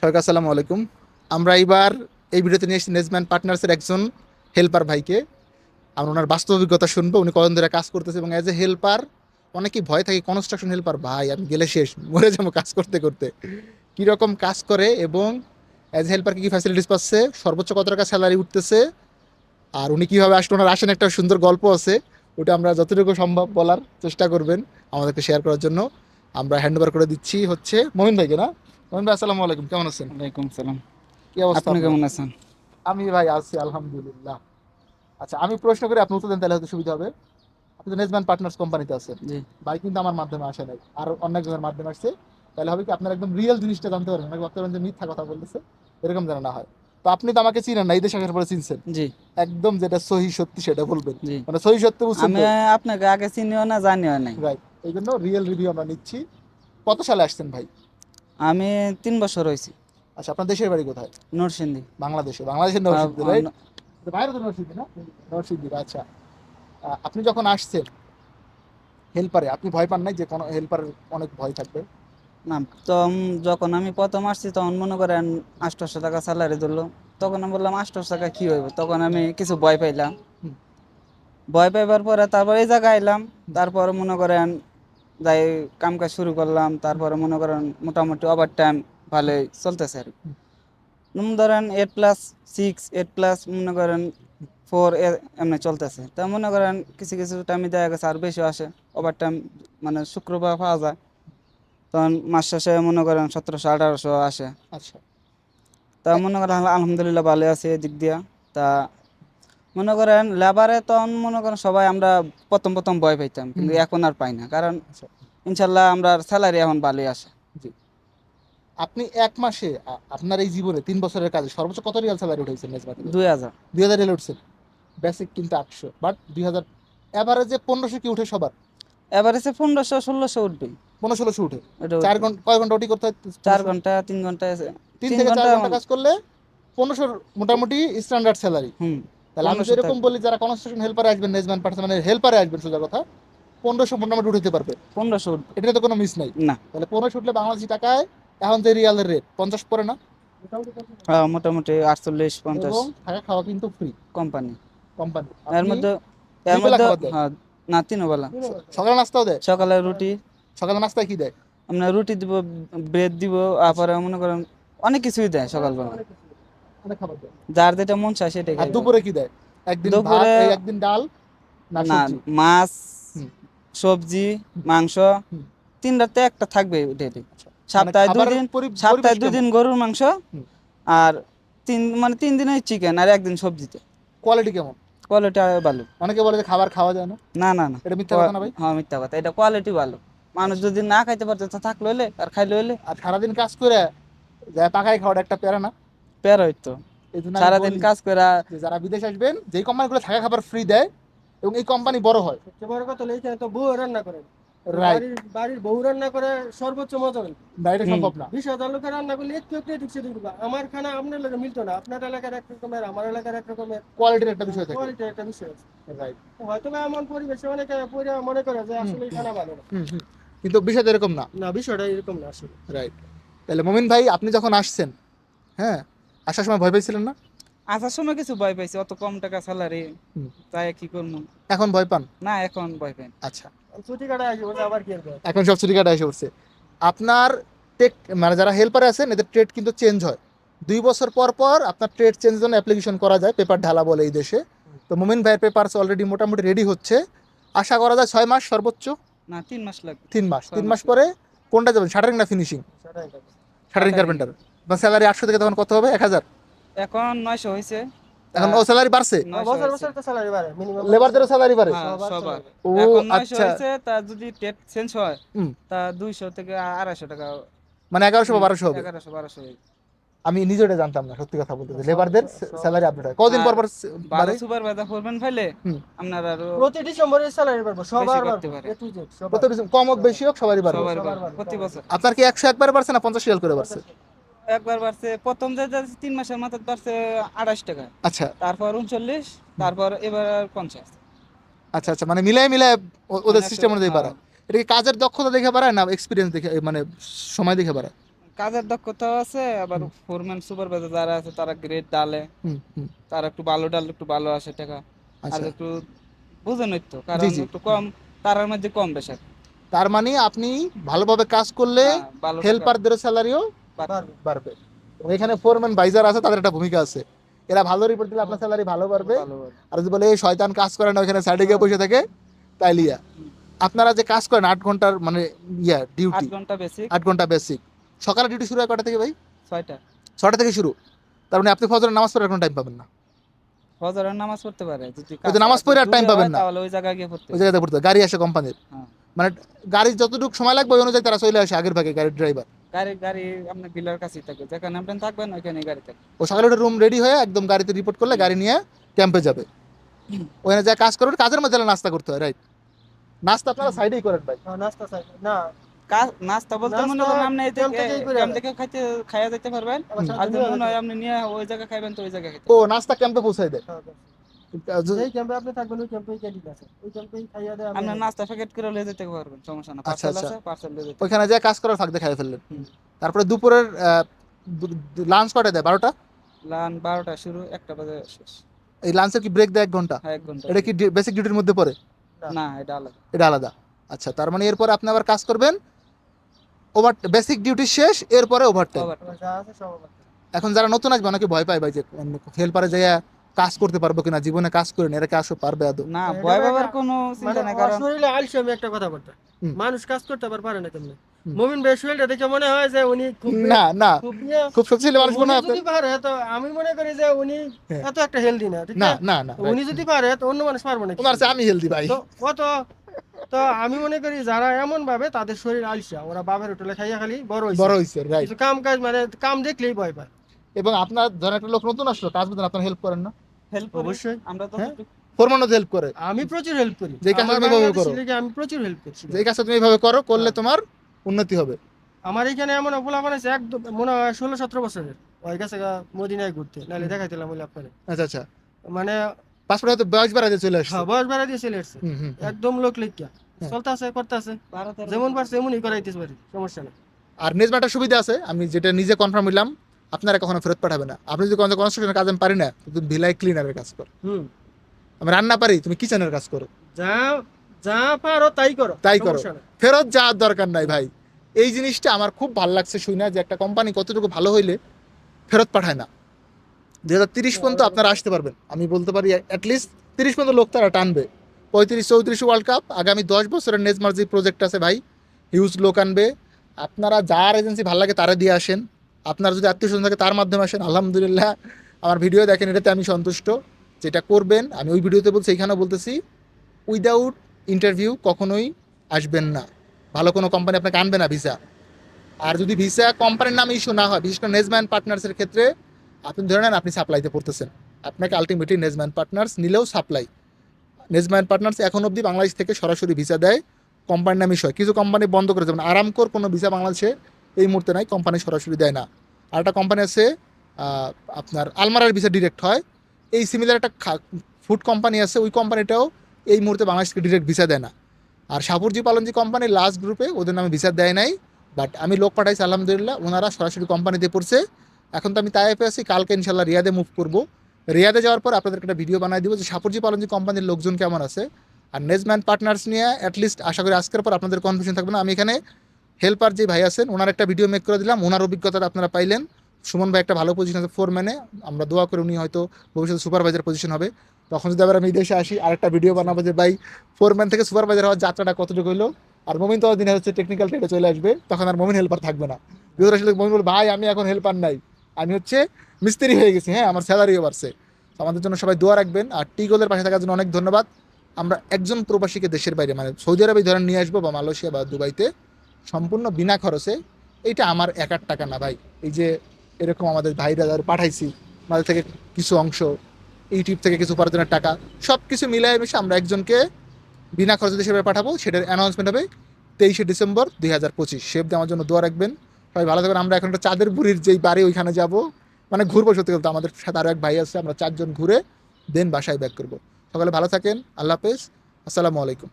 সবাইকে আসসালামু আলাইকুম। আমরা এইবার এই ভিডিওতে নিয়ে এসেছি নেজম্যান পার্টনার্সের একজন হেল্পার ভাইকে। আমরা ওনার বাস্তব অভিজ্ঞতা শুনব, উনি কদিন ধরে কাজ করতেছে এবং অ্যাজ এ হেল্পার অনেকেই ভয় থাকে কনস্ট্রাকশন হেল্পার ভাই, আমি গেলে শেষ, মরে যাব কাজ করতে করতে। কীরকম কাজ করে এবং অ্যাজ এ হেল্পার কী কী ফ্যাসিলিটিস পাচ্ছে, সর্বোচ্চ কত টাকা স্যালারি উঠতেছে, আর উনি কীভাবে আসলে ওনার আসেন একটা সুন্দর গল্প আছে, ওটা আমরা যতটুকু সম্ভব বলার চেষ্টা করবেন আমাদেরকে শেয়ার করার জন্য। আমরা হ্যান্ড ওভার করে দিচ্ছি হচ্ছে মমিন ভাইকে, না? ভাই আসসালামু আলাইকুম কেমন আছেন? ওয়ালাইকুম সালাম। কি অবস্থা আপনি কেমন আছেন? আমি ভাই আছি আলহামদুলিল্লাহ। আচ্ছা আমি প্রশ্ন করে আপনি উত্তর দেন তাহলে হয়তো সুবিধা হবে। আপনি তো নেজম্যান পার্টনার্স কোম্পানিতে আছেন। ভাই কিন্তু আমার মাধ্যমে আসে নাই আর অন্য একজনের মাধ্যমে আসছে। তাহলে হবে কি আপনার একদম রিয়েল জিনিসটা জানতে পারবেন ভাবতে পারেন যে মিথ্যা কথা বলতেছে এরকম যেন না হয়। তো আপনি তো আমাকে চিনেন না এই দেশে আসার পরে চিনছেন। জি। একদম যেটা সহি সত্যি সেটা বলবেন। মানে সহি সত্যি বুঝছেন আমি আপনাকে আগে চিনিও না জানিও নাই। রাইট এই জন্য রিয়েল রিভিউ আমরা নিচ্ছি। কত সালে আসছেন ভাই? আমি তিন বছর হয়েছি আচ্ছা আপনার দেশের বাড়ি কোথায়? নরসিংদী। বাংলাদেশে বাংলাদেশের নরসিংদী রাইট? বাইরে তো নরসিংদী না? নরসিংদী আচ্ছা। আপনি যখন আসছেন হেল্পারে আপনি ভয় পান নাই যে কোনো হেল্পারের অনেক ভয় থাকবে? না তো যখন আমি প্রথম আসছি তখন মনে করেন আটশোশো টাকা স্যালারি ধরলো। তখন আমি বললাম আটশোশো টাকা কী হইব? তখন আমি কিছু ভয় পাইলাম। ভয় পাইবার পরে তারপর এই জায়গায় এলাম তারপর মনে করেন যাই কাম কাজ শুরু করলাম তারপরে মনে করেন মোটামুটি ওভার টাইম ভালোই চলতেছে আর কি। হুম। ধরেন eight plus six eight plus মনে করেন ফোর এমনি চলতেছে তা মনে করেন কিছু কিছু টাইমে দেখা গেছে আর বেশি আসে ওভার টাইম মানে শুক্রবার পাওয়া যায় তখন মাস শেষে মনে করেন সতেরোশো আঠারোশো আসে আচ্ছা তা মনে করেন আলহামদুলিল্লাহ ভালো আছে এদিক দিয়া তা মনে করেন লেবারে তখন মনে করেন সবাই আমরা প্রথম প্রথম ভয় পাইতাম কিন্তু এখন আর পাই না। কারণ ইনশাল্লাহ আমরা স্যালারি এখন ভালোই আসে আপনি এক মাসে আপনার এই জীবনে তিন বছরের কাজে সর্বোচ্চ কত রিয়াল স্যালারি উঠেছেন দুই হাজার। দুই হাজার রিয়াল উঠছেন। বেসিক কিন্তু আটশো। বাট দুই হাজার অ্যাভারেজে পনেরোশো কি উঠে সবার? এবারে পনেরোশো ষোলোশো উঠবে পনেরো ষোলোশো উঠে। চার ঘণ্টা কয় ঘণ্টা ওটি করতে হয়? চার ঘণ্টা তিন ঘণ্টা। তিন থেকে চার ঘণ্টা ঘণ্টা কাজ করলে পনেরোশোর মোটামুটি স্ট্যান্ডার্ড স্যালারি হুম। তাহলে আমি 1500 যেরকম বলি যারা কনস্ট্রাকশন হেল্পারে আসবেন নেজম্যান পার্সন মানে হেল্পারে আসবেন সোজা কথা পনেরোশো মোটামুটি উঠতে পারবে। পনেরোশো। এটা তো কোনো মিস নাই। না। তাহলে পনেরোশো উঠলে বাংলাদেশি টাকায় এখন যে রিয়ালের রেট পঞ্চাশ পড়ে না? হ্যাঁ, মোটামুটি আটচল্লিশ পঞ্চাশ। থাকা খাওয়া কিন্তু ফ্রি কোম্পানি। কোম্পানি। এর মধ্যে এর মধ্যে? হ্যাঁ না তিনও বেলা সকালে নাস্তাও দেয়? সকালে রুটি। সকালে নাস্তা কি দেয়? আমরা রুটি দিব ব্রেড দিব তারপরে মনে করেন অনেক কিছুই দেয় সকালবেলা। খাবার দেয়। যার যেটা মন চায় সেটাই আর দুপুরে কি দেয়? একদিন ভাত একদিন ডাল না মাছ সবজি মাংস তিন রাতে একটা থাকবে ডেলি মানে সপ্তাহে দুই দিন সপ্তাহে দুই দিন গরুর মাংস আর তিন মানে তিন দিনে চিকেন আর একদিন সবজিতে। কোয়ালিটি কেমন? কোয়ালিটি ভালো। অনেকে বলে যে খাবার খাওয়া যায় না। না না না। এটা মিথ্যা কথা না ভাই? হ্যাঁ মিথ্যা কথা। এটা কোয়ালিটি ভালো। মানুষ যদি না খাইতে পারতো থাকল হলে আর খাইলে হলে আর সারাদিন কাজ করে যায় পাকাই খাওয়াটা একটা প্যারা না। হইতো। সারাদিন কাজ করে যারা বিদেশ আসবেন যেই কোম্পানিগুলো থাকা খাবার ফ্রি দেয় এবং এই কোম্পানি বড় হয়। সবচেয়ে বড় কথা হলো এইখানে তো বউ রান্না করে। রাইট বাড়ির বাড়ির বউ রান্না করে সর্বোচ্চ মজা এটা সম্ভব না। বিশ হাজার লোকের রান্না করলে একটু একটু দিবা। আমার খানা আপনার মিলতো না আপনার এলাকার এক রকমের আমার এলাকার এক রকমের। কোয়ালিটির একটা বিষয় থাকে। কোয়ালিটি একটা বিষয় আছে। রাইট হয়তো বা এমন পরিবেশে অনেকে মনে করে যে আসলে এই খানা ভালো না। কিন্তু বিষয় এরকম না। না বিষয়টা এরকম না আসলে। রাইট তাহলে মমিন ভাই আপনি যখন আসছেন হ্যাঁ আসার সময় ভয় পেয়েছিলেন না? আসার সময় কিছু ভয় পাইছি অত কম টাকা স্যালারি তাই কি করব? এখন ভয় পান? না এখন ভয় পাই আচ্ছা। ছুটি কাটা বলে আবার কি এখন সব ছুটি কাটা এসে উঠছে আপনার টেক মানে যারা হেল্পার আছেন এদের ট্রেড কিন্তু চেঞ্জ হয়। দুই বছর পর পর আপনার ট্রেড চেঞ্জ জন্য অ্যাপ্লিকেশন করা যায় পেপার ঢালা বলে এই দেশে। তো মোমিন ভাইয়ের পেপারস অলরেডি মোটামুটি রেডি হচ্ছে। আশা করা যায় ছয় মাস সর্বোচ্চ? না তিন মাস লাগবে। তিন মাস। তিন মাস পরে কোনটা যাবেন? শাটারিং না ফিনিশিং শাটারিং কার্পেন্টার বা স্যালারি আটশো থেকে তখন কত হবে? এক হাজার? এখন নয়শো হয়েছে। এখন ও স্যালারি বাড়ছে? বছর বছর তো স্যালারি বাড়ে মিনিমাম লেবারদেরও স্যালারি বাড়ে? হ্যাঁ, সবার ও আচ্ছা। হয়েছে তা যদি টেট চেঞ্জ হয় তা দুইশো থেকে আড়াইশো টাকা মানে এগারোশো বা বারোশো হবে? এগারোশো বারোশো আমি নিজে এটা জানতাম না সত্যি কথা বলতে। লেবারদের স্যালারি আপডেট হয়। কদিন পর পর বাড়ে? সুপার বাজার করবেন ফাইলে আপনার আরও প্রতি ডিসেম্বরে স্যালারি বাড়বে সবার বাড়বে। পারে। A to Z, সবার। কত বেশি- কম হোক বেশি হোক সবারই বাড়বে। প্রতি বছর। আপনার কি একশো একবার বাড়ছে না পঞ্চাশ রিয়াল করে বাড়ছে? একবার বাড়ছে প্রথম যে তিন মাসের মাথায় বাড়ছে আড়াইশ টাকা। আচ্ছা। তারপর উনচল্লিশ তারপর এবার পঞ্চাশ। আচ্ছা আচ্ছা মানে মিলাই মিলাই ওদের মানে সিস্টেম অনুযায়ী বাড়ায়। এটা কি কাজের দক্ষতা দেখে বাড়ায় না এক্সপিরিয়েন্স দেখে মানে সময় দেখে বাড়ায়? কাজের দক্ষতাও আছে আবার ফোরম্যান সুপারভাইজার যারা আছে তারা গ্রেড ডালে। তারা একটু ভালো ডাল একটু ভালো আসে টাকা। আর আচ্ছা। একটু বুঝেনই তো কারণ একটু কম তারার মধ্যে কম বেশি। তার মানে আপনি ভালোভাবে কাজ করলে হ্যাঁ, হেল্পারদের স্যালারিও বাড়বে। এবং এখানে ফোরম্যান ভাইজার আছে তাদের একটা ভূমিকা আছে। এরা ভালো রিপোর্ট দিলে আপনার স্যালারি ভালো বাড়বে। আর যদি বলে এই শয়তান কাজ করে না ওখানে সাইডে গিয়ে বসে থাকে তাইলে ইয়া আপনারা যে কাজ করেন আট ঘণ্টার মানে ইয়া আট ডিউটি আট ঘণ্টা বেসিক সকালে ডিউটি শুরু হয় কটা থেকে ভাই? ছয়টা। ছটা থেকে শুরু। তার মানে আপনি ফজরের নামাজ পড়ার কোনো টাইম পাবেন না। ফজরের নামাজ পড়তে পারে যদি নামাজ পড়ে আর time পাবেন না। তাহলে ওই জায়গায় গিয়ে পড়তে ওই জায়গাতে পড়তে গাড়ি আসে কোম্পানির হ্যাঁ। মানে গাড়ি যতটুকু সময় লাগবে ওই অনুযায়ী তারা চলে আসে আগের ভাগে গাড়ির ড্রাইভার গাড়ি গাড়ি আপনার ডিলার কাছেই থাকে যেখানে আপনি থাকবেন ওইখানে গাড়ি থাকে ও সকালে উঠে রুম রেডি হয়ে একদম গাড়িতে রিপোর্ট করলে গাড়ি নিয়ে ক্যাম্পে যাবে। ওখানে যা কাজ করবেন কাজের মধ্যে নাস্তা করতে হয় রাইট নাস্তা আপনারা সাইডেই করেন ভাই। হ্যাঁ, নাস্তা চাই না। নাস্তা বলতে মনে করেন আপনি এই ক্যাম্প। থেকে খাইতে খাইয়া যেতে পারবেন। আর যদি মনে হয় আপনি নিয়ে ওই জায়গায় খাইবেন তো ওই জায়গায় খাইতে ও নাস্তা ক্যাম্পে পৌঁছাই দেয় হ্যাঁ, যেই ক্যাম্পে আপনি থাকবেন ওই ক্যাম্পেই ক্যান্টিন আছে। ওই ক্যাম্পেই খাইয়া দেয় আপনি নাস্তা প্যাকেট করে লিয়ে যেতে পারবেন সমস্যা না। আচ্ছা, পার্সেল আচ্ছা। আছে পার্সেল লিয়ে যেতে ওইখানে যা কাজ করার ফাঁক দেখাই ফেললেন। তারপরে দুপুরের লাঞ্চ কটা দেয়? বারোটা? বারোটা শুরু একটা বাজে শেষ। এই লাঞ্চের কি ব্রেক দেয় এক ঘণ্টা? হ্যাঁ এক ঘণ্টা। এটা কি বেসিক ডিউটির মধ্যে পড়ে? না। এটা আলাদা। এটা আলাদা। আচ্ছা তার মানে এরপর আপনি আবার কাজ করবেন ওভার বেসিক ডিউটি শেষ এরপরে ওভারটাইম। এখন যারা নতুন আসবে অনেকে ভয় পায় ভাই যে হেল্পারে যাইয়া কাজ করতে পারব কিনা জীবনে কাজ করেন এরা কি আসো পারবে আদৌ? না ভয় পাবার কোনো চিন্তা মানে নাই কারণ শরীরে আলসে আমি একটা কথা বলতে। মানুষ কাজ করতে আবার পারে না কেমনে। মমিন ভাই শরীরটা দেখে মনে হয় যে উনি খুব না না। খুব শক্তিশালী মানুষ মনে হয় যদি পারে তো আমি মনে করি যে উনি হ্যাঁ। এত একটা হেলদি না ঠিক না না? না না উনি যদি পারে তো অন্য মানুষ পারবে না তোমার চেয়ে আমি হেলদি ভাই। তো কত তো আমি মনে করি যারা এমন ভাবে তাদের শরীর আলসা ওরা বাবার হোটেলে খাইয়া খালি বড় হইছে। বড় হইছে রাইট কাম কাজ মানে কাম দেখলেই ভয় পায়। এবং আপনার ধরেন একটা লোক নতুন আসলো কাজ বুঝেন আপনার হেল্প করেন না। হেল্প অবশ্যই। আমরা তো হ্যাঁ? হেল্প করে। আমি প্রচুর হেল্প করি। যে কাজটা তুমি এভাবে করো। আমি প্রচুর হেল্প করছি। যে কাজটা তুমি এইভাবে করো করলে তোমার উন্নতি হবে। আমার এখানে এমন অপলা বানাইছে একদম মনে হয় ষোলো সতেরো বছরের। ওই গেছে মদিনায় ঘুরতে। নাহলে দেখাইছিলাম বলে আপনারে আচ্ছা আচ্ছা। মানে পাসপোর্ট হয়তো বয়স বাড়াতে চলে আসছে। হ্যাঁ, বয়স চলে আসছে। একদম লোক লিখিয়া। চলতে আছে করতে আছে যেমন পারছে এমনই করাইতে পারি সমস্যা নেই। আর নেজমাটা সুবিধা আছে আমি যেটা নিজে কনফার্ম হইলাম আপনারা কখনো ফেরত পাঠাবে না। আপনি যদি কোনো কনস্ট্রাকশনের কাজ আমি পারি না তুমি ভিলাই ক্লিনারের কাজ করো। হুম। আমি রান্না পারি তুমি কিচেনের কাজ করো। যা যা পারো তাই করো তাই করো। ফেরত যাওয়ার দরকার নাই ভাই। এই জিনিসটা আমার খুব ভালো লাগছে শুই না যে একটা কোম্পানি কতটুকু ভালো হইলে ফেরত পাঠায় না। দুই হাজার তিরিশ পর্যন্ত আপনারা আসতে পারবেন। আমি বলতে পারি অ্যাটলিস্ট তিরিশ পর্যন্ত লোক তারা টানবে। পঁয়ত্রিশ চৌত্রিশ ওয়ার্ল্ড কাপ আগামী দশ বছরের নেজমার যে প্রজেক্ট আছে ভাই হিউজ লোক আনবে। আপনারা যার এজেন্সি ভালো লাগে তারা দিয়ে আসেন। আপনার যদি আত্মীয় স্বজন থাকে, তার মাধ্যমে আসেন। আলহামদুলিল্লাহ, আমার ভিডিও দেখেন, এটাতে আমি সন্তুষ্ট। যেটা করবেন, আমি ওই ভিডিওতে বলছি, এইখানেও বলতেছি উইদাউট ইন্টারভিউ কখনোই আসবেন না। ভালো কোনো কোম্পানি আপনাকে আনবে না ভিসা আর যদি ভিসা কোম্পানির নামে ইস্যু না হয়, বিশেষ করে নেজম্যান পার্টনার্সের ক্ষেত্রে, আপনি ধরে নেন, আপনি সাপ্লাইতে পড়তেছেন। আপনাকে আলটিমেটলি নেজম্যান পার্টনার্স নিলেও সাপ্লাই নেজম্যান পার্টনার্স এখন অবধি বাংলাদেশ থেকে সরাসরি ভিসা দেয় কোম্পানির নামে ইস্যু হয়। কিছু কোম্পানি বন্ধ করে, যেমন আরামকোর কোনো ভিসা বাংলাদেশে এই মুহূর্তে নাই কোম্পানি সরাসরি দেয় না। আর একটা কোম্পানি আছে আপনার আলমারার ভিসা ডিরেক্ট হয়। এই সিমিলার একটা ফুড কোম্পানি আছে, ওই কোম্পানিটাও এই মুহূর্তে বাংলাদেশকে ডিরেক্ট ভিসা দেয় না। আর সাপুরজি পালনজি কোম্পানি লাস্ট গ্রুপে ওদের নামে ভিসা দেয় নাই বাট আমি লোক পাঠাইছি, আলহামদুলিল্লাহ, ওনারা সরাসরি কোম্পানিতে পড়ছে। এখন তো আমি তাইফে আছি, কালকে ইনশাল্লাহ রিয়াদে মুভ করব। রিয়াদে যাওয়ার পর আপনাদেরকে একটা ভিডিও বানাই দিব যে সাপুরজি পালনজি কোম্পানির লোকজন কেমন আছে। আর নেজম্যান পার্টনার্স নিয়ে অ্যাটলিস্ট আশা করি আজকের পর আপনাদের কনফিউশন থাকবে না। আমি এখানে হেল্পার যে ভাই আছেন, ওনার একটা ভিডিও মেক করে দিলাম। ওনার অভিজ্ঞতাটা আপনারা পাইলেন। সুমন ভাই একটা ভালো পজিশন আছে ফোর ম্যানে আমরা দোয়া করে উনি হয়তো ভবিষ্যতে সুপারভাইজার পজিশন হবে। তখন যদি আবার আমি দেশে আসি, আরেকটা ভিডিও বানাবো যে, ভাই ফোরম্যান থেকে সুপারভাইজার হওয়ার যাত্রাটা কতটুকু হলো? আর মমিন তো দিনে হচ্ছে টেকনিক্যাল ট্রেডে চলে আসবে, তখন আর মমিন হেল্পার থাকবে না। বিপদ আসলে মমিন বলবে, ভাই, আমি এখন হেল্পার নাই। আমি হচ্ছে মিস্ত্রি হয়ে গেছি হ্যাঁ আমার স্যালারিও বাড়ছে। আমাদের জন্য সবাই দোয়া রাখবেন। আর টি গোলের পাশে থাকার জন্য অনেক ধন্যবাদ। আমরা একজন প্রবাসীকে দেশের বাইরে মানে সৌদি আরবে ধরেন নিয়ে আসব বা মালয়েশিয়া বা দুবাইতে সম্পূর্ণ বিনা খরচে, এইটা আমার একার টাকা না ভাই। এই যে এরকম আমাদের ভাইরা যারা পাঠাইছি আমাদের থেকে কিছু অংশ ইউটিউব থেকে কিছু উপার্জনের টাকা সব কিছু মিলাই মিশে আমরা একজনকে বিনা খরচে হিসেবে পাঠাবো, সেটার অ্যানাউন্সমেন্ট হবে তেইশে ডিসেম্বর দুই হাজার পঁচিশ। সে অব্দি আমার জন্য দোয়া রাখবেন। সবাই ভালো থাকবেন। আমরা এখন একটা চাঁদের বুড়ির যেই বাড়ি, ওইখানে যাব। মানে ঘুরবো সত্যি বলতে। আমাদের সাথে আরও এক ভাই আছে, আমরা চারজন ঘুরে দেন বাসায় ব্যাক করব। সকালে ভালো থাকেন। আল্লাহ হাফেজ। আসসালামু আলাইকুম।